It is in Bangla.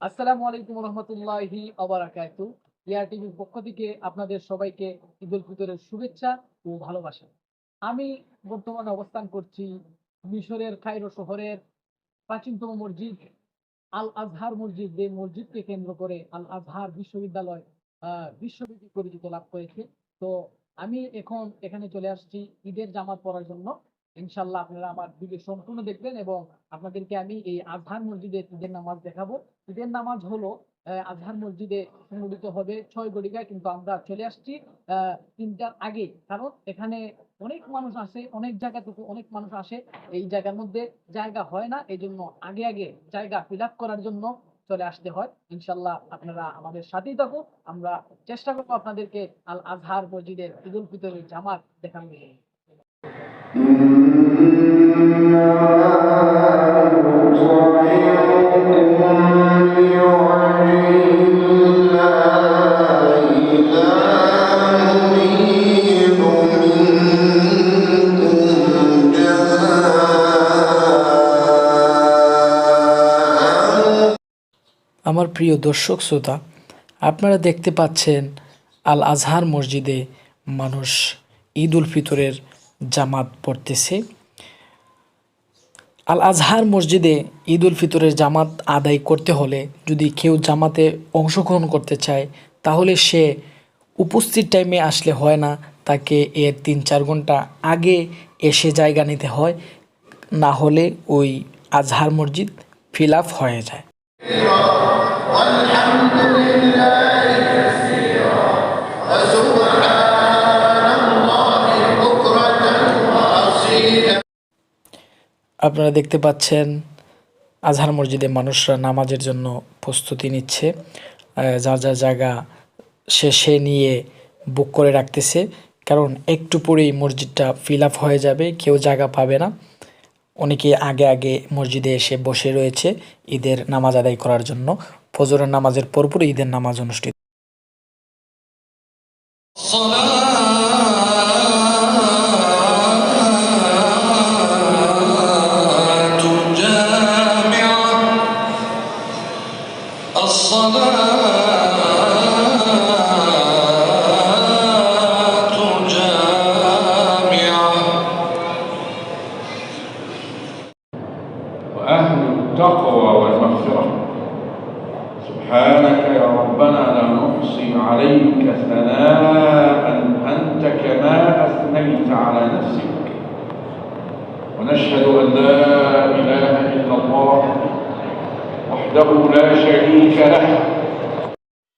আসসালামু আলাইকুম রহমতুল্লাহি আবরাকাতু রিয়া টিভির পক্ষ থেকে আপনাদের সবাইকে ঈদ উল ফিতরের শুভেচ্ছা ও ভালোবাসা। আমি বর্তমানে অবস্থান করছি মিশরের কায়রো শহরের প্রাচীনতম মসজিদ আল আজহার মসজিদ। যে মসজিদকে কেন্দ্র করে আল আজহার বিশ্ববিদ্যালয় বিশ্বব্যাপী পরিচিত লাভ করেছে। তো আমি এখন এখানে চলে আসছি ঈদের জামাত পরার জন্য। ইনশাল্লাহ আপনারা আমার ভিডিও সম্পূর্ণ দেখবেন এবং আপনাদেরকে আমি এই আজহার মসজিদের ঈদের নামাজ দেখাবো। ঈদের নামাজ হলো আজহার মসজিদে সংগঠিত হবে ছয় গড়িকায় কিন্তু আমরা চলে আসছি তিনটার আগে। কারণ এখানে অনেক মানুষ আসে, অনেক জায়গা থেকে অনেক মানুষ আসে। এই জায়গার মধ্যে জায়গা হয় না এই জন্য আগে আগে জায়গা ফিল করার জন্য চলে আসতে হয়। ইনশাল্লাহ আপনারা আমাদের সাথেই থাকো আমরা চেষ্টা করব আপনাদেরকে আল আজহার মসজিদের ঈদ উল ফিতরের জামাত জন্য। আমার প্রিয় দর্শক শ্রোতা আপনারা দেখতে পাচ্ছেন আল আজহার মসজিদে মানুষ ঈদ উল ফিতরের জামাত পড়তেছে। আল আজহার মসজিদে ঈদ উল ফিতরের জামাত আদায় করতে হলে যদি কেউ জামাতে অংশগ্রহণ করতে চায়, তাহলে সে উপস্থিত টাইমে আসলে হয় না, তাকে এর তিন চার ঘণ্টা আগে এসে জায়গা নিতে হয়, না হলে ওই আজহার মসজিদ ফিল হয়ে যায়। আপনারা দেখতে পাচ্ছেন আজহার মসজিদে মানুষরা নামাজের জন্য প্রস্তুতি নিচ্ছে। যা যার জায়গা সে সে নিয়ে বুক করে রাখতেছে। কারণ একটু পরেই মসজিদটা ফিল আপ হয়ে যাবে, কেউ জায়গা পাবে না। অনেকে আগে আগে মসজিদে এসে বসে রয়েছে ঈদের নামাজ আদায় করার জন্য। ফজরের নামাজের পরপরই ঈদের নামাজ অনুষ্ঠিত। الصلاة جامعة. وأهل التقوى والمغفرة. سبحانك يا ربنا لا نحصي عليك ثناء أنت كما أثنيت على نفسك. ونشهد أن لا إله وحده لا شريك له.